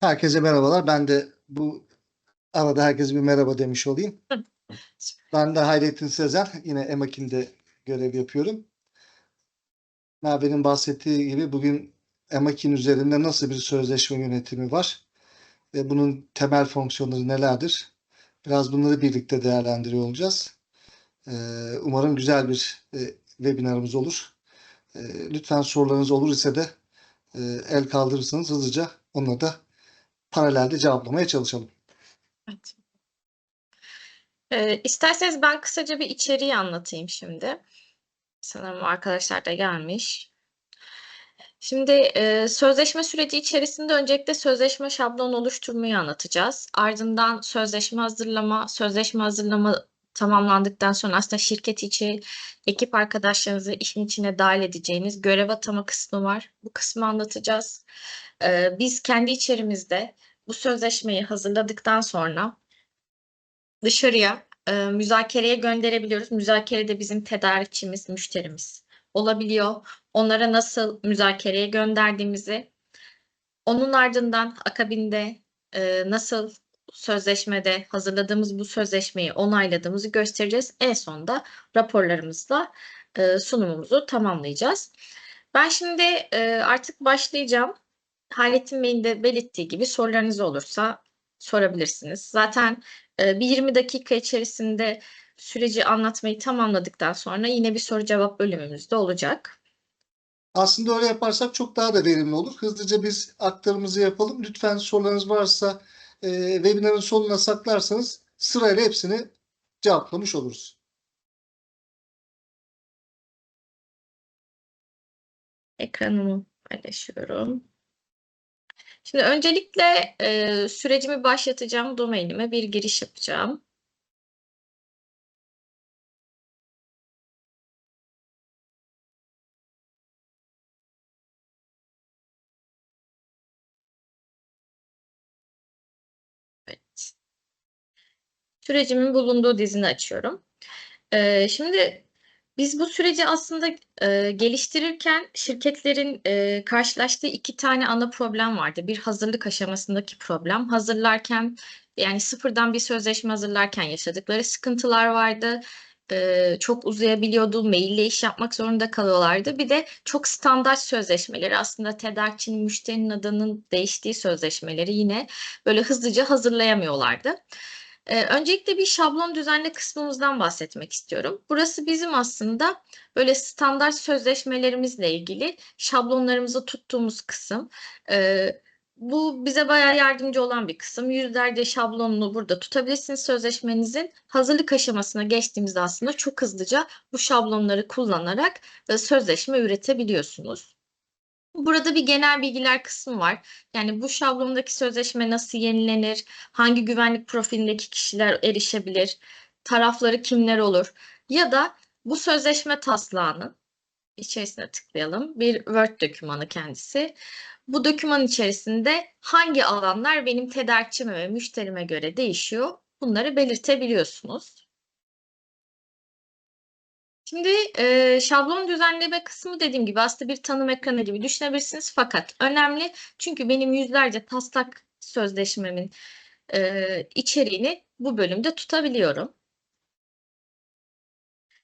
Herkese merhabalar. Ben de bu arada herkese bir merhaba demiş olayım. Ben de Hayrettin Sezen. Yine Emakin'de görev yapıyorum. Merve'nin bahsettiği gibi bugün Emakin üzerinde nasıl bir sözleşme yönetimi var ve bunun temel fonksiyonları nelerdir? Biraz bunları birlikte değerlendiriyor olacağız. Ee, Umarım güzel bir e, webinarımız olur. Ee, Lütfen sorularınız olur ise de el kaldırırsanız hızlıca onunla da paralelde cevaplamaya çalışalım. Evet. Ee, isterseniz ben kısaca bir içeriği anlatayım şimdi. Sanırım arkadaşlar da gelmiş. Şimdi e, sözleşme süreci içerisinde öncelikle sözleşme şablonu oluşturmayı anlatacağız. Ardından sözleşme hazırlama, sözleşme hazırlama tamamlandıktan sonra aslında şirket içi ekip arkadaşlarınızı işin içine dahil edeceğiniz görev atama kısmı var. Bu kısmı anlatacağız. Ee, biz kendi içerimizde bu sözleşmeyi hazırladıktan sonra dışarıya e, müzakereye gönderebiliyoruz. Müzakerede bizim tedarikçimiz, müşterimiz olabiliyor. Onlara nasıl müzakereye gönderdiğimizi, onun ardından akabinde e, nasıl sözleşmede hazırladığımız bu sözleşmeyi onayladığımızı göstereceğiz. En sonunda raporlarımızla e, sunumumuzu tamamlayacağız. Ben şimdi e, artık başlayacağım. Hayrettin Bey'in de belirttiği gibi sorularınız olursa sorabilirsiniz. Zaten e, bir 20 dakika içerisinde süreci anlatmayı tamamladıktan sonra yine bir soru cevap bölümümüz de olacak. Aslında öyle yaparsak çok daha da verimli olur. Hızlıca biz aktarımızı yapalım. Lütfen sorularınız varsa e, webinarın sonuna saklarsanız sırayla hepsini cevaplamış oluruz. Ekranımı paylaşıyorum. Şimdi öncelikle e, sürecimi başlatacağım. Domainime bir giriş yapacağım. Evet. Sürecimin bulunduğu dizini açıyorum. Ee, şimdi biz bu süreci aslında e, geliştirirken şirketlerin e, karşılaştığı iki tane ana problem vardı. Bir hazırlık aşamasındaki problem. Hazırlarken yani sıfırdan bir sözleşme hazırlarken yaşadıkları sıkıntılar vardı. Ee, çok uzayabiliyordu, maille iş yapmak zorunda kalıyorlardı. Bir de çok standart sözleşmeleri aslında tedarikçinin, müşterinin adının değiştiği sözleşmeleri yine böyle hızlıca hazırlayamıyorlardı. Ee, öncelikle bir şablon düzenle kısmımızdan bahsetmek istiyorum. Burası bizim aslında böyle standart sözleşmelerimizle ilgili şablonlarımızı tuttuğumuz kısım. Ee, bu bize bayağı yardımcı olan bir kısım. Yüzlerce şablonunu burada tutabilirsiniz sözleşmenizin. Hazırlık aşamasına geçtiğimizde aslında çok hızlıca bu şablonları kullanarak e, sözleşme üretebiliyorsunuz. Burada bir genel bilgiler kısmı var. Yani bu şablondaki sözleşme nasıl yenilenir, hangi güvenlik profilindeki kişiler erişebilir, tarafları kimler olur ya da bu sözleşme taslağının içerisine tıklayalım. Bir Word dokümanı kendisi. Bu doküman içerisinde hangi alanlar benim tedarikçime ve müşterime göre değişiyor? Bunları belirtebiliyorsunuz. Şimdi e, şablon düzenleme kısmı dediğim gibi aslında bir tanım ekranı gibi düşünebilirsiniz. Fakat önemli çünkü benim yüzlerce taslak sözleşmemin e, içeriğini bu bölümde tutabiliyorum.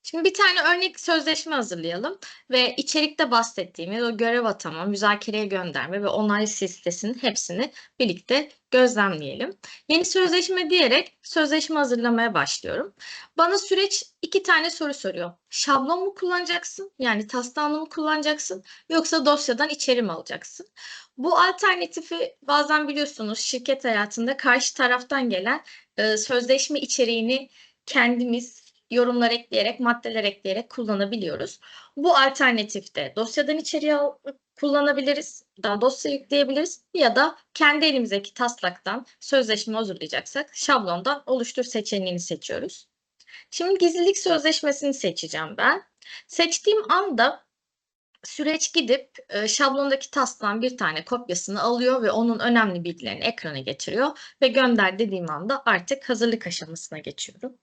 Şimdi bir tane örnek sözleşme hazırlayalım ve içerikte bahsettiğimiz o görev atama, müzakereye gönderme ve onay listesinin hepsini birlikte gözlemleyelim. Yeni sözleşme diyerek sözleşme hazırlamaya başlıyorum. Bana süreç iki tane soru soruyor. Şablon mu kullanacaksın? Yani taslağını mı kullanacaksın? Yoksa dosyadan içeri mi alacaksın? Bu alternatifi bazen biliyorsunuz şirket hayatında karşı taraftan gelen e, sözleşme içeriğini kendimiz yorumlar ekleyerek, maddeler ekleyerek kullanabiliyoruz. Bu alternatifte dosyadan içeriye kullanabiliriz, daha dosya yükleyebiliriz ya da kendi elimizdeki taslaktan sözleşme hazırlayacaksak şablondan oluştur seçeneğini seçiyoruz. Şimdi gizlilik sözleşmesini seçeceğim ben. Seçtiğim anda süreç gidip e, şablondaki taslağın bir tane kopyasını alıyor ve onun önemli bilgilerini ekrana getiriyor ve gönder dediğim anda artık hazırlık aşamasına geçiyorum.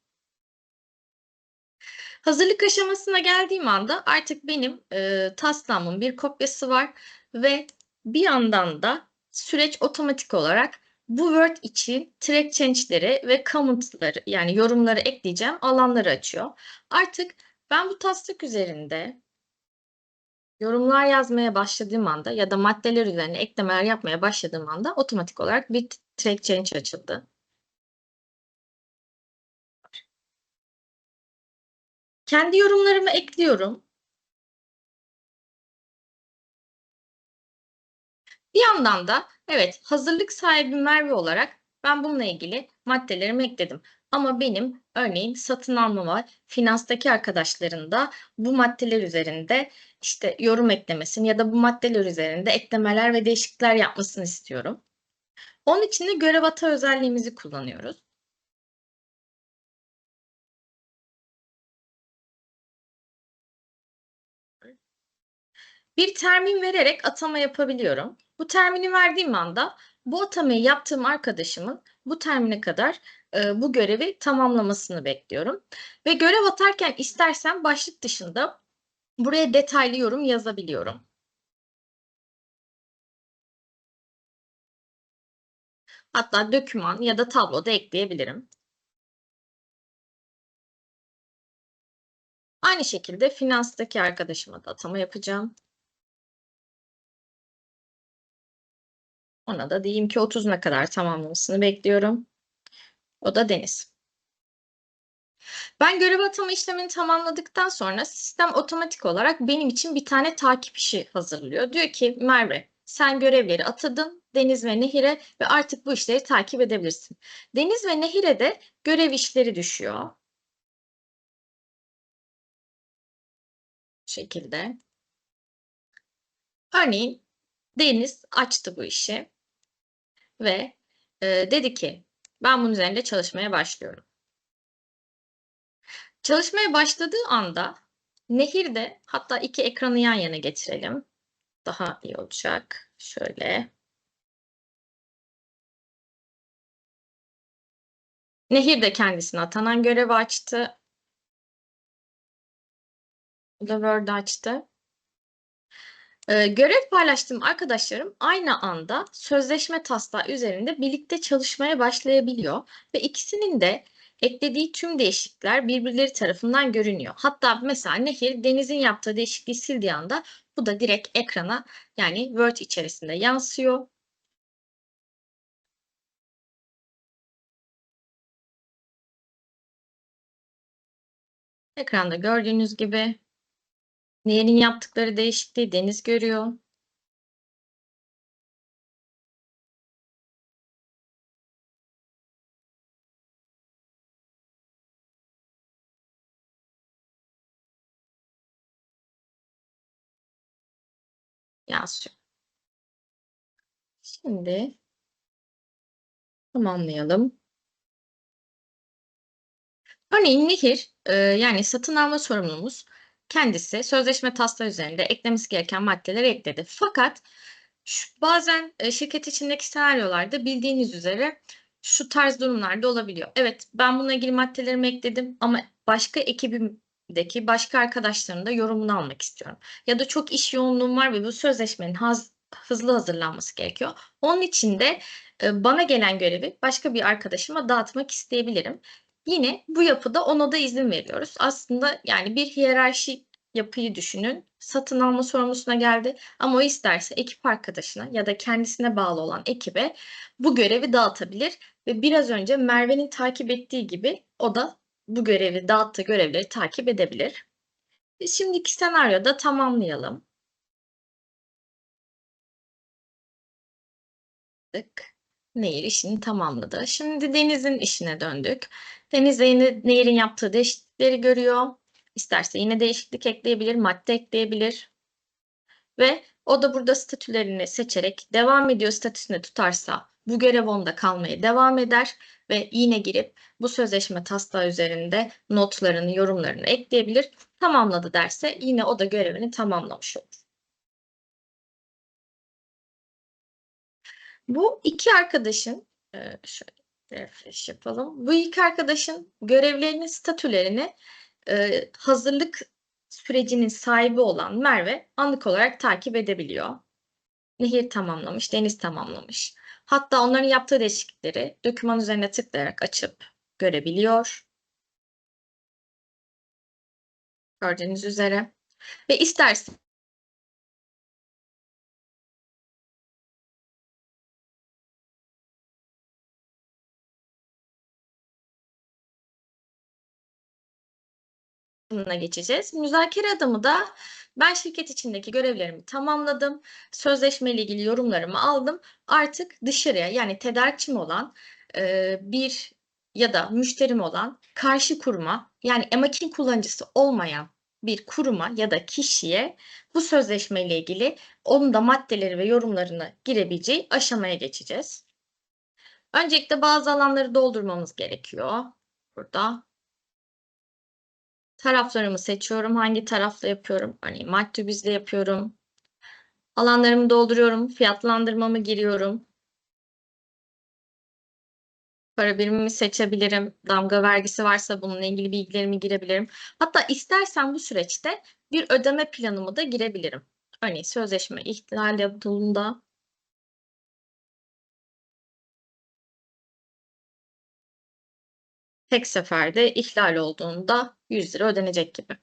Hazırlık aşamasına geldiğim anda artık benim e, taslağımın bir kopyası var ve bir yandan da süreç otomatik olarak bu Word için track change'leri ve comment'ları yani yorumları ekleyeceğim alanları açıyor. Artık ben bu taslak üzerinde yorumlar yazmaya başladığım anda ya da maddeler üzerine eklemeler yapmaya başladığım anda otomatik olarak bir track change açıldı. Kendi yorumlarımı ekliyorum. Bir yandan da evet hazırlık sahibi Merve olarak ben bununla ilgili maddelerimi ekledim. Ama benim örneğin satın alma var. Finanstaki arkadaşların da bu maddeler üzerinde işte yorum eklemesini ya da bu maddeler üzerinde eklemeler ve değişiklikler yapmasını istiyorum. Onun için de görev ata özelliğimizi kullanıyoruz. Bir termin vererek atama yapabiliyorum. Bu termini verdiğim anda bu atamayı yaptığım arkadaşımın bu termine kadar e, bu görevi tamamlamasını bekliyorum. Ve görev atarken istersen başlık dışında buraya detaylı yorum yazabiliyorum. Hatta doküman ya da tablo da ekleyebilirim. Aynı şekilde finanstaki arkadaşıma da atama yapacağım. Ona da diyeyim ki 30'una kadar tamamlamasını bekliyorum. O da Deniz. Ben görev atama işlemini tamamladıktan sonra sistem otomatik olarak benim için bir tane takip işi hazırlıyor. Diyor ki Merve sen görevleri atadın Deniz ve Nehir'e ve artık bu işleri takip edebilirsin. Deniz ve Nehir'e de görev işleri düşüyor. Şekilde. Örneğin Deniz açtı bu işi ve e, dedi ki ben bunun üzerinde çalışmaya başlıyorum. Çalışmaya başladığı anda Nehir'de hatta iki ekranı yan yana getirelim. Daha iyi olacak. Şöyle. Nehir de kendisine atanan görevi açtı. Bu Word açtı. Ee, görev paylaştığım arkadaşlarım aynı anda sözleşme taslağı üzerinde birlikte çalışmaya başlayabiliyor ve ikisinin de eklediği tüm değişiklikler birbirleri tarafından görünüyor. Hatta mesela Nehir Deniz'in yaptığı değişikliği sildiği anda bu da direkt ekrana yani Word içerisinde yansıyor. Ekranda gördüğünüz gibi Nehir'in yaptıkları değişikliği Deniz görüyor. Yansıyor. Şimdi tamamlayalım. Örneğin Nehir, e, yani satın alma sorumlumuz kendisi sözleşme taslağı üzerinde eklemesi gereken maddeleri ekledi. Fakat şu, bazen e, şirket içindeki senaryolarda bildiğiniz üzere şu tarz durumlarda olabiliyor. Evet ben bununla ilgili maddelerimi ekledim ama başka ekibimdeki başka arkadaşların da yorumunu almak istiyorum. Ya da çok iş yoğunluğum var ve bu sözleşmenin haz, hızlı hazırlanması gerekiyor. Onun için de e, bana gelen görevi başka bir arkadaşıma dağıtmak isteyebilirim. Yine bu yapıda ona da izin veriyoruz. Aslında yani bir hiyerarşi yapıyı düşünün. Satın alma sorumlusuna geldi ama o isterse ekip arkadaşına ya da kendisine bağlı olan ekibe bu görevi dağıtabilir ve biraz önce Merve'nin takip ettiği gibi o da bu görevi dağıttığı görevleri takip edebilir. Şimdiki senaryoda tamamlayalım. Nehir işini tamamladı. Şimdi Deniz'in işine döndük. Deniz de yine Nehir'in yaptığı değişiklikleri görüyor. İsterse yine değişiklik ekleyebilir, madde ekleyebilir. Ve o da burada statülerini seçerek devam ediyor statüsünde tutarsa bu görev onda kalmaya devam eder ve yine girip bu sözleşme taslağı üzerinde notlarını, yorumlarını ekleyebilir. Tamamladı derse yine o da görevini tamamlamış olur. Bu iki arkadaşın e, şöyle refresh yapalım. Bu iki arkadaşın görevlerini, statülerini e, hazırlık sürecinin sahibi olan Merve anlık olarak takip edebiliyor. Nehir tamamlamış, Deniz tamamlamış. Hatta onların yaptığı değişiklikleri doküman üzerine tıklayarak açıp görebiliyor. Gördüğünüz üzere. Ve isterse adımına geçeceğiz. Müzakere adımı da ben şirket içindeki görevlerimi tamamladım. Sözleşme ile ilgili yorumlarımı aldım. Artık dışarıya yani tedarikçim olan e, bir ya da müşterim olan karşı kuruma yani emakin kullanıcısı olmayan bir kuruma ya da kişiye bu sözleşme ile ilgili onun da maddeleri ve yorumlarını girebileceği aşamaya geçeceğiz. Öncelikle bazı alanları doldurmamız gerekiyor. Burada taraflarımı seçiyorum. Hangi tarafla yapıyorum? Örneğin Maktubiz'le yapıyorum. Alanlarımı dolduruyorum. Fiyatlandırmamı giriyorum. Para birimimi seçebilirim. Damga vergisi varsa bununla ilgili bilgilerimi girebilirim. Hatta istersen bu süreçte bir ödeme planımı da girebilirim. Örneğin sözleşme ihlal yapıldığında tek seferde ihlal olduğunda 100 lira ödenecek gibi.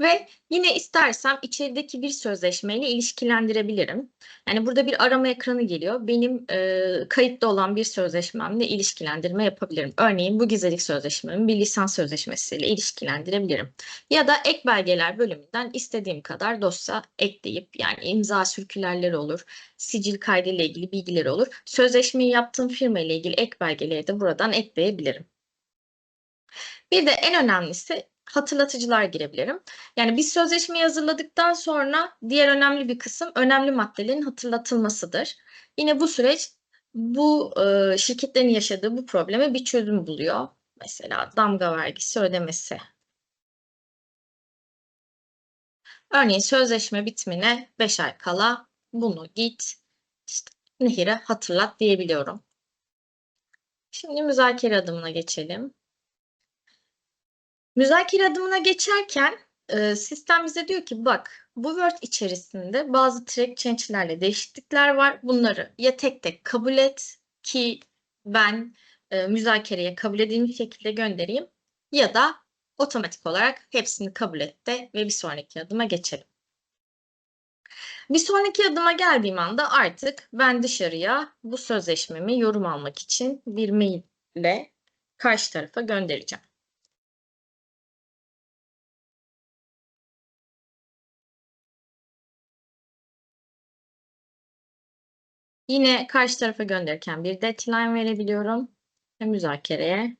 Ve yine istersem içerideki bir sözleşmeyle ilişkilendirebilirim. Yani burada bir arama ekranı geliyor. Benim e, kayıtlı olan bir sözleşmemle ilişkilendirme yapabilirim. Örneğin bu gizlilik sözleşmemi bir lisans sözleşmesiyle ilişkilendirebilirim. Ya da ek belgeler bölümünden istediğim kadar dosya ekleyip yani imza sürkülerleri olur, sicil kaydıyla ilgili bilgileri olur. Sözleşmeyi yaptığım firma ile ilgili ek belgeleri de buradan ekleyebilirim. Bir de en önemlisi hatırlatıcılar girebilirim. Yani biz sözleşmeyi hazırladıktan sonra diğer önemli bir kısım önemli maddelerin hatırlatılmasıdır. Yine bu süreç bu e, şirketlerin yaşadığı bu probleme bir çözüm buluyor. Mesela damga vergisi ödemesi. Örneğin sözleşme bitimine 5 ay kala bunu git işte Nehir'e hatırlat diyebiliyorum. Şimdi müzakere adımına geçelim. Müzakere adımına geçerken e, sistem bize diyor ki bak bu Word içerisinde bazı track change'lerle değişiklikler var. Bunları ya tek tek kabul et ki ben e, müzakereye kabul edilmiş şekilde göndereyim ya da otomatik olarak hepsini kabul et de ve bir sonraki adıma geçelim. Bir sonraki adıma geldiğim anda artık ben dışarıya bu sözleşmemi yorum almak için bir mail ile karşı tarafa göndereceğim. Yine karşı tarafa gönderirken bir deadline verebiliyorum. Ve müzakereye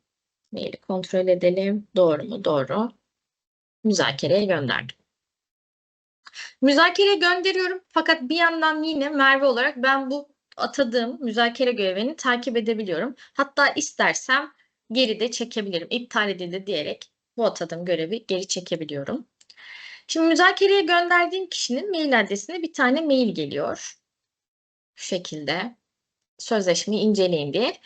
maili kontrol edelim. Doğru mu? Doğru. Müzakereye gönderdim. Müzakereye gönderiyorum. Fakat bir yandan yine Merve olarak ben bu atadığım müzakere görevini takip edebiliyorum. Hatta istersem geri de çekebilirim. İptal edildi diyerek bu atadığım görevi geri çekebiliyorum. Şimdi müzakereye gönderdiğim kişinin mail adresine bir tane mail geliyor şekilde sözleşmeyi inceleyin diye.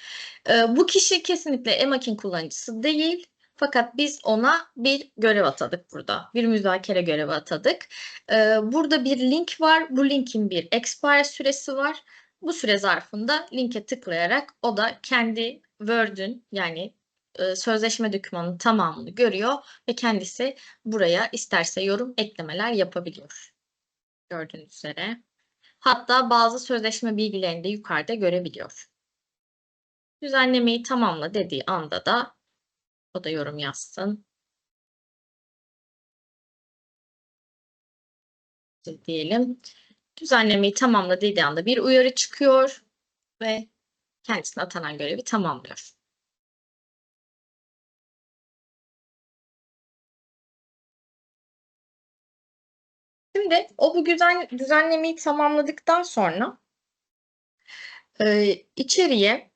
E, bu kişi kesinlikle Emakin kullanıcısı değil. Fakat biz ona bir görev atadık burada. Bir müzakere görevi atadık. E, burada bir link var. Bu linkin bir expire süresi var. Bu süre zarfında linke tıklayarak o da kendi Word'ün yani e, sözleşme dokümanının tamamını görüyor ve kendisi buraya isterse yorum eklemeler yapabiliyor. Gördüğünüz üzere. Hatta bazı sözleşme bilgilerini de yukarıda görebiliyor. Düzenlemeyi tamamla dediği anda da o da yorum yazsın. Diyelim. Düzenlemeyi tamamla dediği anda bir uyarı çıkıyor ve kendisine atanan görevi tamamlıyor. Şimdi o bu güzel düzenlemeyi tamamladıktan sonra e, içeriye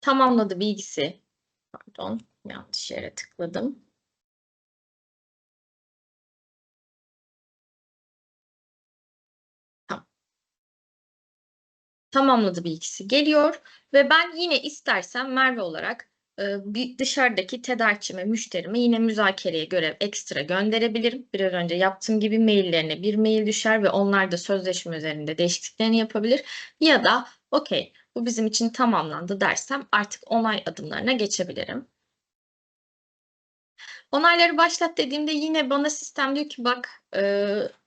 tamamladı bilgisi pardon yanlış yere tıkladım. Tamam. Tamamladı bilgisi geliyor ve ben yine istersem Merve olarak bir dışarıdaki tedarikçime, müşterime yine müzakereye göre ekstra gönderebilirim. Biraz önce yaptığım gibi maillerine bir mail düşer ve onlar da sözleşme üzerinde değişikliklerini yapabilir. Ya da okey bu bizim için tamamlandı dersem artık onay adımlarına geçebilirim. Onayları başlat dediğimde yine bana sistem diyor ki bak e,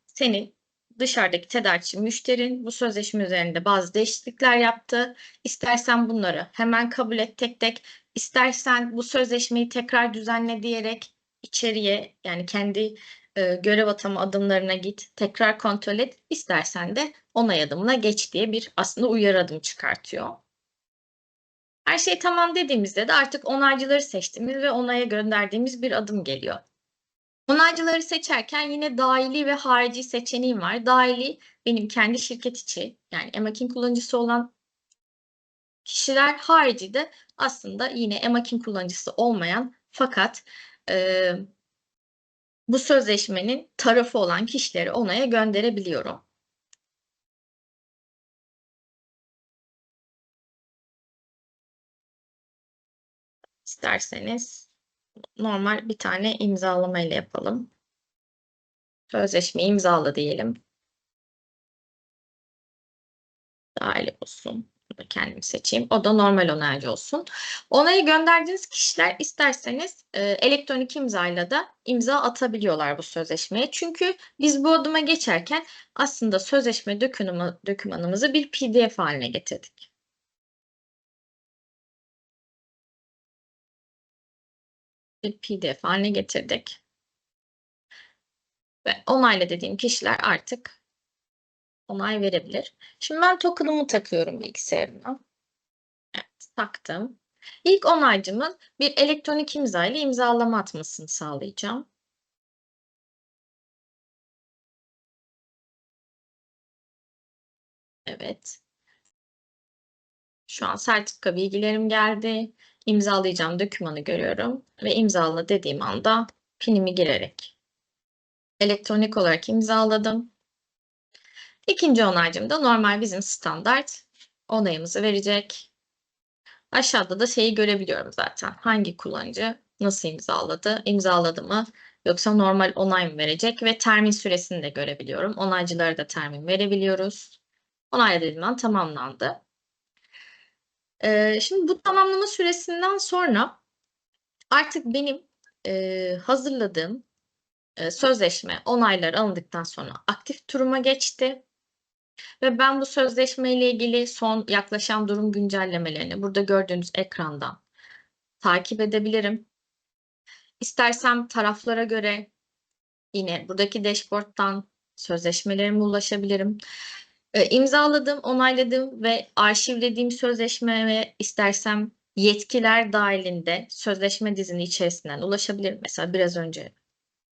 senin dışarıdaki tedarikçi müşterin bu sözleşme üzerinde bazı değişiklikler yaptı. İstersen bunları hemen kabul et tek tek. İstersen bu sözleşmeyi tekrar düzenle diyerek içeriye yani kendi e, görev atama adımlarına git, tekrar kontrol et. İstersen de onay adımına geç diye bir aslında uyarı adım çıkartıyor. Her şey tamam dediğimizde de artık onaycıları seçtiğimiz ve onaya gönderdiğimiz bir adım geliyor. Onaycıları seçerken yine dahili ve harici seçeneğim var. Dahili benim kendi şirket içi yani Emakin kullanıcısı olan kişiler harici de aslında yine Emakin kullanıcısı olmayan fakat e, bu sözleşmenin tarafı olan kişileri onaya gönderebiliyorum. İsterseniz normal bir tane imzalama ile yapalım. Sözleşme imzala diyelim. Dahil olsun. Bunu da kendim seçeyim. O da normal onaycı olsun. Onayı gönderdiğiniz kişiler isterseniz e, elektronik imzayla da imza atabiliyorlar bu sözleşmeye. Çünkü biz bu adıma geçerken aslında sözleşme dokümanı, dokümanımızı bir PDF haline getirdik. bir PDF haline getirdik. Ve onayla dediğim kişiler artık onay verebilir. Şimdi ben token'ımı takıyorum bilgisayarıma. Evet, taktım. İlk onaycımın bir elektronik imza ile imzalama atmasını sağlayacağım. Evet. Şu an sertifika bilgilerim geldi. İmzalayacağım dokümanı görüyorum ve imzala dediğim anda pinimi girerek elektronik olarak imzaladım. İkinci onaycım da normal bizim standart onayımızı verecek. Aşağıda da şeyi görebiliyorum zaten. Hangi kullanıcı nasıl imzaladı, imzaladı mı yoksa normal onay mı verecek ve termin süresini de görebiliyorum. Onaycılara da termin verebiliyoruz. Onay dediğim an tamamlandı. Ee, şimdi bu tamamlama süresinden sonra artık benim e, hazırladığım e, sözleşme onaylar alındıktan sonra aktif turuma geçti. Ve ben bu sözleşme ile ilgili son yaklaşan durum güncellemelerini burada gördüğünüz ekrandan takip edebilirim. İstersem taraflara göre yine buradaki dashboard'dan sözleşmelerime ulaşabilirim. E, imzaladım, onayladım ve arşivlediğim sözleşmeye istersem yetkiler dahilinde sözleşme dizini içerisinden ulaşabilirim. Mesela biraz önce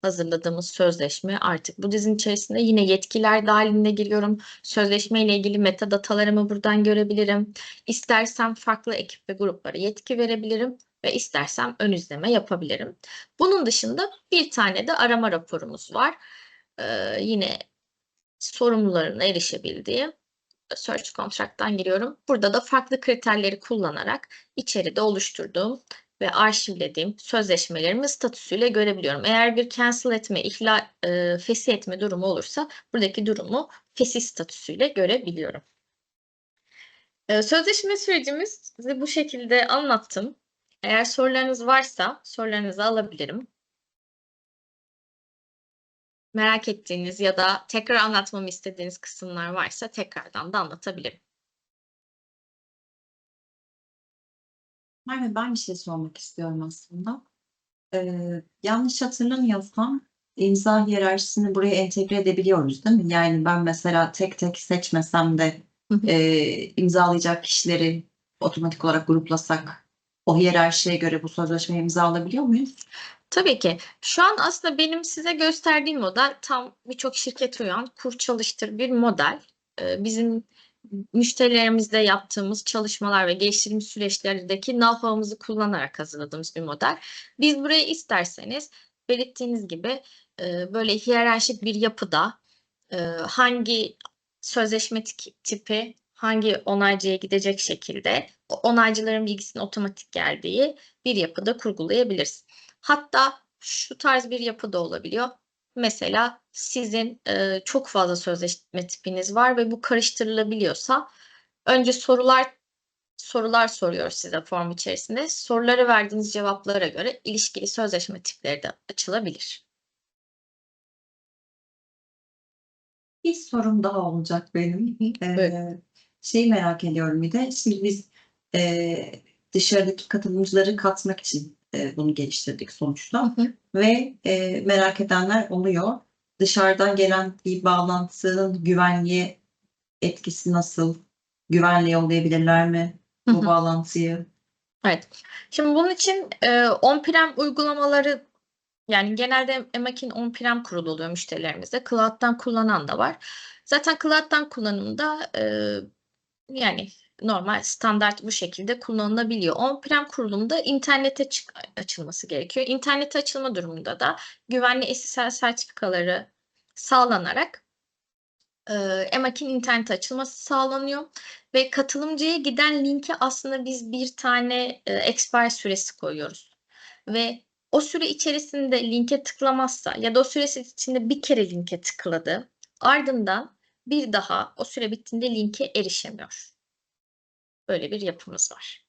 hazırladığımız sözleşme artık bu dizinin içerisinde yine yetkiler dahilinde giriyorum. Sözleşme ile ilgili metadatalarımı buradan görebilirim. İstersem farklı ekip ve gruplara yetki verebilirim ve istersem ön izleme yapabilirim. Bunun dışında bir tane de arama raporumuz var. Ee, yine sorumlularına erişebildiği Search Contract'tan giriyorum. Burada da farklı kriterleri kullanarak içeride oluşturduğum ve arşivlediğim sözleşmelerimin statüsüyle görebiliyorum. Eğer bir cancel etme, ihlal, e, fesih etme durumu olursa buradaki durumu fesih statüsüyle görebiliyorum. E, sözleşme sürecimizi bu şekilde anlattım. Eğer sorularınız varsa sorularınızı alabilirim merak ettiğiniz ya da tekrar anlatmamı istediğiniz kısımlar varsa tekrardan da anlatabilirim. Merve ben bir şey sormak istiyorum aslında. Ee, yanlış hatırlamıyorsam imza hiyerarşisini buraya entegre edebiliyoruz değil mi? Yani ben mesela tek tek seçmesem de Hı hı. e, imzalayacak kişileri otomatik olarak gruplasak o hiyerarşiye göre bu sözleşmeyi imza alabiliyor muyuz? Tabii ki. Şu an aslında benim size gösterdiğim model tam birçok şirket uyan kur çalıştır bir model. Ee, bizim müşterilerimizle yaptığımız çalışmalar ve geliştirim süreçlerindeki know-how'ımızı kullanarak hazırladığımız bir model. Biz buraya isterseniz belirttiğiniz gibi e, böyle hiyerarşik bir yapıda e, hangi sözleşme ti- tipi hangi onaycıya gidecek şekilde onaycıların bilgisinin otomatik geldiği bir yapıda kurgulayabiliriz. Hatta şu tarz bir yapı da olabiliyor. Mesela sizin e, çok fazla sözleşme tipiniz var ve bu karıştırılabiliyorsa önce sorular sorular soruyor size form içerisinde. Soruları verdiğiniz cevaplara göre ilişkili sözleşme tipleri de açılabilir. Bir sorum daha olacak benim. Buyurun. Ee, şeyi merak ediyorum bir de. Şimdi biz e, dışarıdaki katılımcıları katmak için e, bunu geliştirdik sonuçta. Ve e, merak edenler oluyor. Dışarıdan gelen bir bağlantının güvenliğe etkisi nasıl? Güvenli yollayabilirler mi Hı bu hı. bağlantıyı? Evet. Şimdi bunun için e, on-prem uygulamaları yani genelde Emakin on-prem kurulu oluyor müşterilerimizde. Cloud'dan kullanan da var. Zaten Cloud'dan kullanımda e, yani normal standart bu şekilde kullanılabiliyor. On-prem kurulumda internete açılması gerekiyor. İnternete açılma durumunda da güvenli SSL sertifikaları sağlanarak e, Emakin internet açılması sağlanıyor ve katılımcıya giden linke aslında biz bir tane e, expire süresi koyuyoruz ve o süre içerisinde linke tıklamazsa ya da o süresi içinde bir kere linke tıkladı ardından bir daha o süre bittiğinde linke erişemiyor. Böyle bir yapımız var.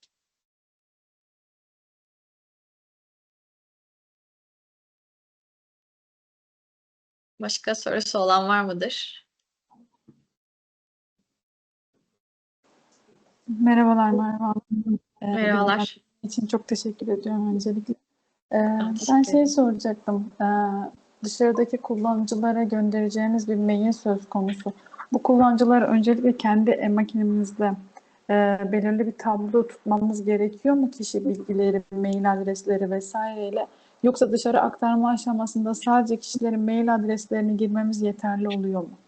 Başka sorusu olan var mıdır? Merhabalar Merve. Ee, Merhabalar. bilgiler için çok teşekkür ediyorum öncelikle. Ee, ben şey soracaktım. Ee, dışarıdaki kullanıcılara göndereceğiniz bir mail söz konusu. Bu kullanıcılar öncelikle kendi e-makinemizde e, belirli bir tablo tutmamız gerekiyor mu kişi bilgileri, mail adresleri vesaireyle? Yoksa dışarı aktarma aşamasında sadece kişilerin mail adreslerini girmemiz yeterli oluyor mu?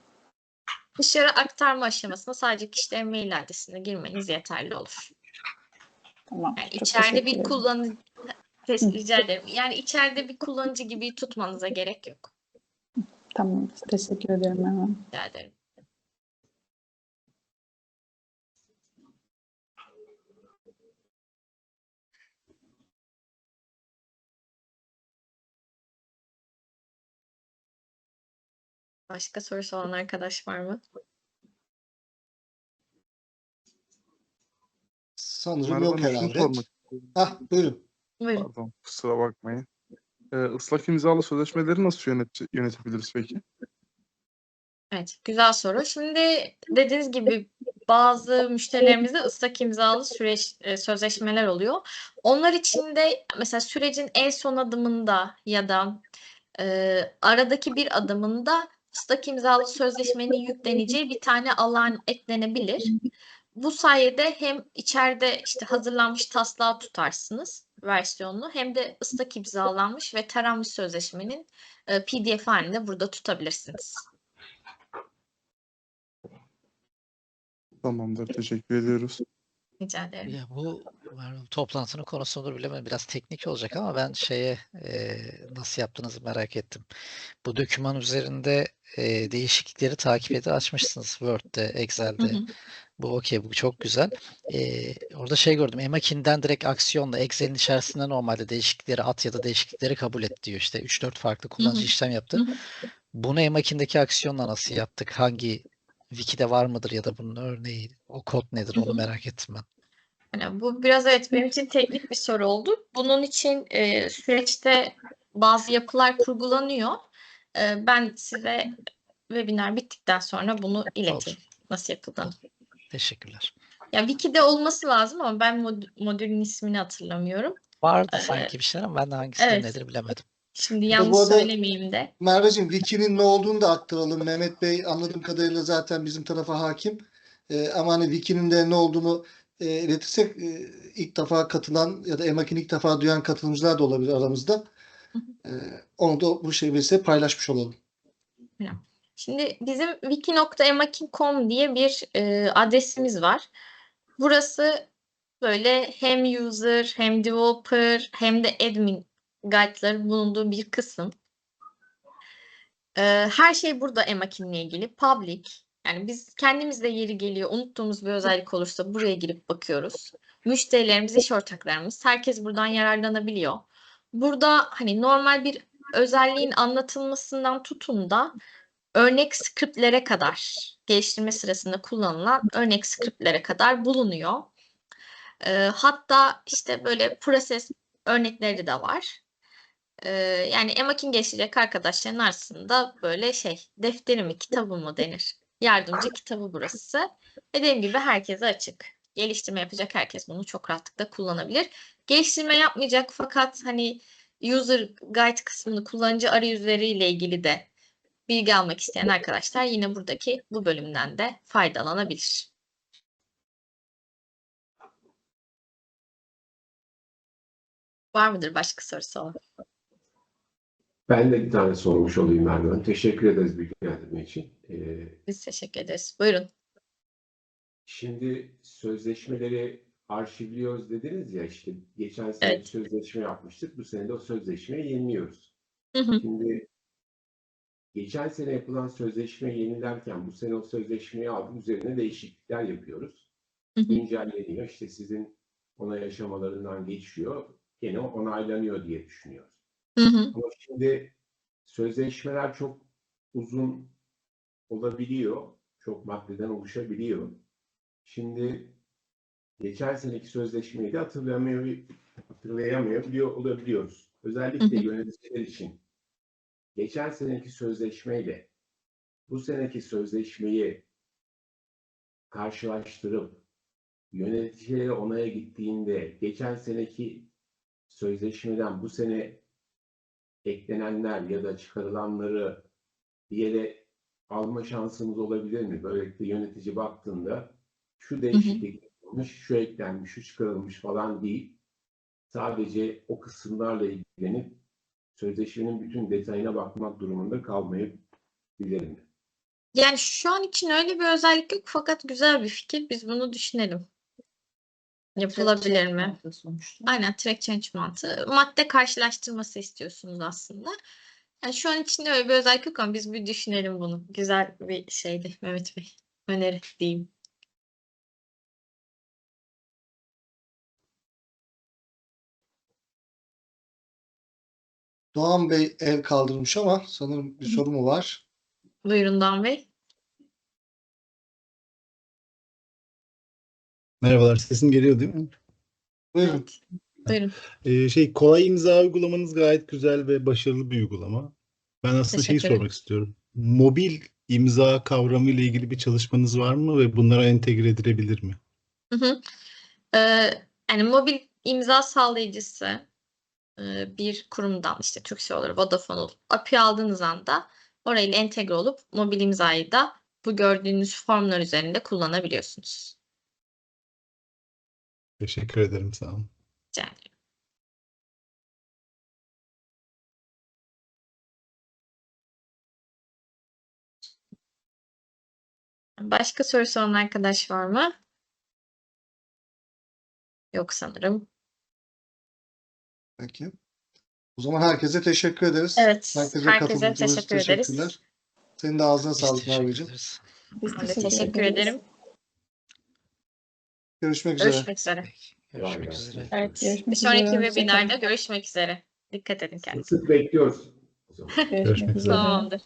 Dışarı aktarma aşamasında sadece kişilerin mail adresine girmeniz yeterli olur. Tamam. Yani içeride bir kullanıcı rica ederim. Yani içeride bir kullanıcı gibi tutmanıza gerek yok. Tamam. Teşekkür ederim hemen. Rica ederim. Başka sorusu olan arkadaş var mı? Sanırım Merhaba, yok herhalde. sormak. Hah buyurun. Buyurun. Pardon, kusura bakmayın. Ee, ıslak imzalı sözleşmeleri nasıl yönet yönetebiliriz peki? Evet, güzel soru. Şimdi dediğiniz gibi bazı müşterilerimizde ıslak imzalı süreç e, sözleşmeler oluyor. Onlar için de mesela sürecin en son adımında ya da e, aradaki bir adımında ıslak imzalı sözleşmenin yükleneceği bir tane alan eklenebilir. Bu sayede hem içeride işte hazırlanmış taslağı tutarsınız versiyonunu hem de ıslak imzalanmış ve taranmış sözleşmenin e, PDF halinde burada tutabilirsiniz. Tamamdır, teşekkür ediyoruz. Rica ederim. Ya bu toplantının konusu mudur bilemedim. Biraz teknik olacak ama ben şeye e, nasıl yaptığınızı merak ettim. Bu doküman üzerinde e, değişiklikleri takip edip açmışsınız Word'de, Hı Excel'de. hı. Bu okey, bu çok güzel. E, orada şey gördüm. Emakin'den direkt aksiyonla Excel'in içerisinde normalde değişiklikleri at ya da değişiklikleri kabul et diyor. İşte 3-4 farklı kullanıcı hı. işlem yaptı. Hı hı. Bunu Emakin'deki aksiyonla nasıl yaptık? Hangi wiki'de var mıdır ya da bunun örneği, o kod nedir onu merak ettim ben. Yani bu biraz evet benim için teknik bir soru oldu. Bunun için e, süreçte bazı yapılar kurgulanıyor. E, ben size webinar bittikten sonra bunu ileteyim. Nasıl yapıldığını. Teşekkürler. Ya Wiki'de olması lazım ama ben mod- modülün ismini hatırlamıyorum. Vardı Ee, sanki bir şeyler ama ben de hangisi evet. nedir bilemedim. Şimdi yanlış arada- söylemeyeyim de. Merveciğim Wiki'nin ne olduğunu da aktaralım. Mehmet Bey anladığım kadarıyla zaten bizim tarafa hakim. Ee, ama hani Wiki'nin de ne olduğunu e, iletirsek e, ilk defa katılan ya da Emakin'i ilk defa duyan katılımcılar da olabilir aramızda. Ee, onu da bu şekilde paylaşmış olalım. Şimdi bizim wiki.emakin.com diye bir e, adresimiz var. Burası böyle hem user hem developer hem de admin guide'ların bulunduğu bir kısım. E, her şey burada Emakin'le ilgili. Public Yani biz kendimiz de yeri geliyor unuttuğumuz bir özellik olursa buraya girip bakıyoruz. Müşterilerimiz, iş ortaklarımız herkes buradan yararlanabiliyor. Burada hani normal bir özelliğin anlatılmasından tutun da örnek skriptlere kadar geliştirme sırasında kullanılan örnek skriptlere kadar bulunuyor. Eee, hatta işte böyle proses örnekleri de var. Eee, yani Emakin geliştirecek arkadaşların arasında böyle şey defteri mi kitabı mı denir? Yardımcı kitabı burası. Dediğim gibi herkese açık. Geliştirme yapacak herkes bunu çok rahatlıkla kullanabilir. Geliştirme yapmayacak fakat hani user guide kısmını kullanıcı arayüzleriyle ilgili de bilgi almak isteyen arkadaşlar yine buradaki bu bölümden de faydalanabilir. Var mıdır başka sorusu olan? Ben de bir tane sormuş olayım Hanım. Teşekkür ederiz bilgilendirme için. Ee, Biz teşekkür ederiz. Buyurun. şimdi sözleşmeleri arşivliyoruz dediniz ya işte geçen sene Evet. sözleşme yapmıştık. Bu sene de o sözleşmeyi yeniliyoruz. Hı hı. Şimdi geçen sene yapılan sözleşmeyi yenilerken bu sene o sözleşmeyi aldık. Üzerine değişiklikler yapıyoruz. Hı hı. Güncelleniyor. İşte sizin onay aşamalarından geçiyor. Gene onaylanıyor diye düşünüyoruz. Hı hı. Ama şimdi sözleşmeler çok uzun olabiliyor. Çok maddeden oluşabiliyor. Şimdi geçen seneki sözleşmeyi de hatırlayamıyor, hatırlayamıyor olabiliyoruz. Özellikle Hı hı. yöneticiler için geçen seneki sözleşmeyle bu seneki sözleşmeyi karşılaştırıp yöneticilere onaya gittiğinde geçen seneki sözleşmeden bu sene eklenenler ya da çıkarılanları bir yere alma şansımız olabilir mi? Böylelikle yönetici baktığında şu değişiklik yapılmış, şu eklenmiş, şu çıkarılmış falan değil. Sadece o kısımlarla ilgilenip sözleşmenin bütün detayına bakmak durumunda kalmayabilir mi? Yani şu an için öyle bir özellik yok fakat güzel bir fikir. Biz bunu düşünelim. Yapılabilir mi? Sonuçta. Aynen track change mantığı. Madde karşılaştırması istiyorsunuz aslında. Yani şu an içinde öyle bir özellik yok ama biz bir düşünelim bunu. Güzel bir şeydi Mehmet Bey. Öneri diyeyim. Doğan Bey el kaldırmış ama sanırım bir soru mu var? Buyurun Doğan Bey. Merhabalar, sesim geliyor değil mi? Buyurun. Evet. Buyurun. Ee, şey kolay imza uygulamanız gayet güzel ve başarılı bir uygulama. Ben aslında şeyi sormak istiyorum. Mobil imza kavramı ile ilgili bir çalışmanız var mı ve bunlara entegre edilebilir mi? Hı hı. Ee, yani mobil imza sağlayıcısı e, bir kurumdan işte Turkcell olur, Vodafone olur. API aldığınız anda orayla entegre olup mobil imzayı da bu gördüğünüz formlar üzerinde kullanabiliyorsunuz. Teşekkür ederim, sağ olun. Rica ederim. Başka sorusu olan arkadaş var mı? Yok sanırım. Peki. O zaman herkese teşekkür ederiz. Evet, Herkese herkese teşekkür ederiz. teşekkürler. Senin de ağzına Biz sağlık teşekkür Merveciğim. ederiz. Biz de teşekkür ederim. Görüşmek üzere. Görüşmek üzere. Görüşmek üzere. Evet. Görüşmek Bir sonraki üzere, webinarda görüşmek üzere. Dikkat edin kendinize. sık bekliyoruz. Görüşmek üzere. Tamamdır.